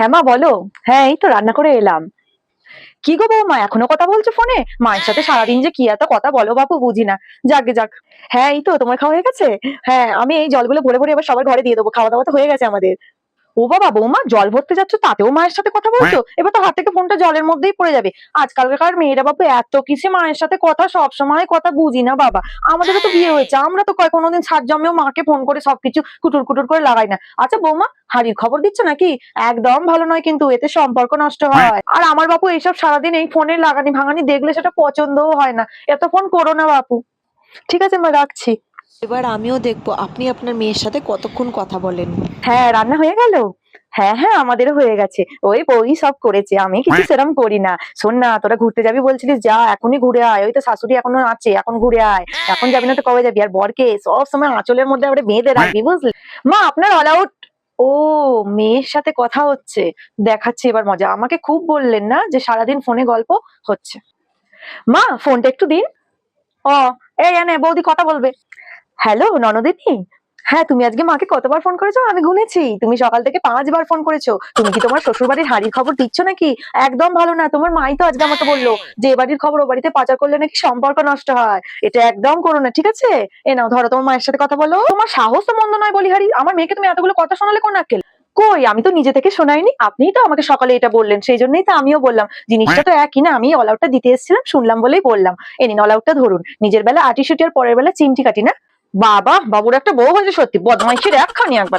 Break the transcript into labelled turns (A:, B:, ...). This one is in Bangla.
A: হ্যাঁ মা, বলো। হ্যাঁ এই তো রান্না করে এলাম। কি গো বাবা মা এখনও কথা বলছো ফোনে? মায়ের সাথে সারাদিন যে কি এত কথা বলো বাপু, বুঝি না। যাক যাক। হ্যাঁ এই তো, তোমার খাওয়া হয়ে গেছে? হ্যাঁ আমি এই জলগুলো ভরে ভরে এবার সবার ঘরে দিয়ে দেবো। খাওয়া দাওয়া তো হয়ে গেছে আমাদের। ও বাবা বৌমা জল ভরতে যাচ্ছ তাতেও মায়ের সাথে কথা বলছো? এবার তো হাত থেকে ফোনটা জলের মধ্যেই পড়ে যাবে। আজকালকার মেয়েরা বাবু এত কিছু মায়ের সাথে কথা সব সময় কথা বুঝি না বাবা। আমাদেরও তো বিয়ে হয়েছে আমরা তো কয় কোনোদিন ছাড় জমেও মাকে ফোন করে সবকিছু কুটুর কুটুর করে লাগাই না। আচ্ছা বৌমা হাড়ির খবর দিচ্ছ নাকি? একদম ভালো নয় কিন্তু এতে সম্পর্ক নষ্ট হয়। আর আমার বাপু এইসব সারাদিন এই ফোনের লাগানি ভাঙানি দেখলে সেটা পছন্দও হয় না। এত ফোন করো না বাপু। ঠিক আছে মা রাখছি।
B: এবার আমিও দেখব। আপনি আপনার মেয়ের সাথে কতক্ষণ কথা বলেন?
A: হ্যাঁ রান্না হয়ে গেল? হ্যাঁ হ্যাঁ আমাদেরও হয়ে গেছে। ওই বই সব করেছে। আমি কিছু সেরকম করি না। শোন না, তোরা ঘুরতে যাবি বলছিলিস? যা, এখনই ঘুরে আয়। ওই তো শাশুড়ি এখনও আছে, এখন ঘুরে আয়। এখন যাবি না তো কবে যাবি? আর বরকে সব সময় আঁচলের মধ্যে আমরা বেঁধে রাখবি, বুঝলি? মা, আপনার অল আউট ও, মেয়ের সাথে কথা হচ্ছে। দেখাচ্ছে এবার মজা। আমাকে খুব বললেন না যে সারাদিন ফোনে গল্প হচ্ছে। মা, ফোনটা একটু দিন। ও, এই এনে, বৌদি কথা বলবে। হ্যালো, ননদিনী? হ্যাঁ তুমি আজকে মাকে কতবার ফোন করেছ? আমি গুনেছি। তুমি সকাল থেকে পাঁচবার ফোন করেছ। তুমি কি তোমার শ্বশুর বাড়ির হাড়ির খবর দিচ্ছ নাকি? একদম ভালো না, তোমার মাই তো আজকে আমাকে বলল যে এ বাড়ির খবর ও বাড়িতে পাচার করলে নাকি সম্পর্ক নষ্ট হয়। এটা একদম করো না, ঠিক আছে? এ নাও, ধরো তোমার মায়ের সাথে কথা বলো। তোমার সাহস তো মন্দ নয় বলি হারি আমার মেয়েকে তুমি এতগুলো কথা শোনালে কোন আক্কেল? কই, আমি তো নিজে থেকে শোনাইনি। আপনিই তো আমাকে সকালে এটা বললেন। সেই জন্যই তো আমিও বললাম। জিনিসটা তো একই না, আমি অল আউটটা দিতে এসেছিলাম, শুনলাম বলেই বললাম। এ নিন অল আউটটা ধরুন। নিজের বেলা আটি শুটি আর পরের বেলা চিমটি কাটি না? বাবা বাবুর একটা বউ হয়েছে সত্যি। বদমাইশের একখানি একবার।